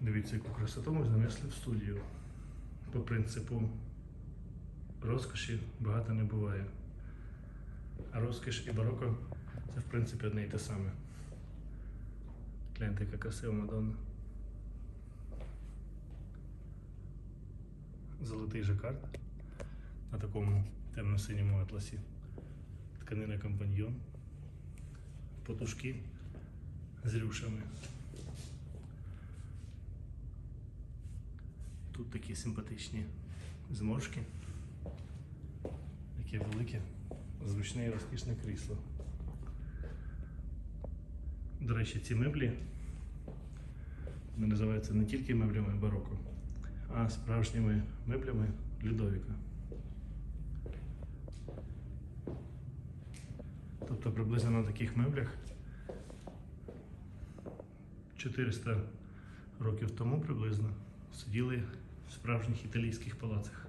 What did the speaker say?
Дивіться, яку красоту ми занесли в студію. По принципу розкоші багато не буває. А розкіш і бароко це в принципі одне і те саме. Гляньте, яка красива Мадонна. Золотий жакард на такому темно-синьому атласі. Тканина компаньйон. Потушки з рюшами. Тут такі симпатичні зморшки. Таке велике, зручне і розкішне крісло. До речі, ці меблі вони називаються не тільки меблями бароко, а справжніми меблями Людовіка. Тобто приблизно на таких меблях 400 років тому приблизно сиділи в справжніх італійських палацах.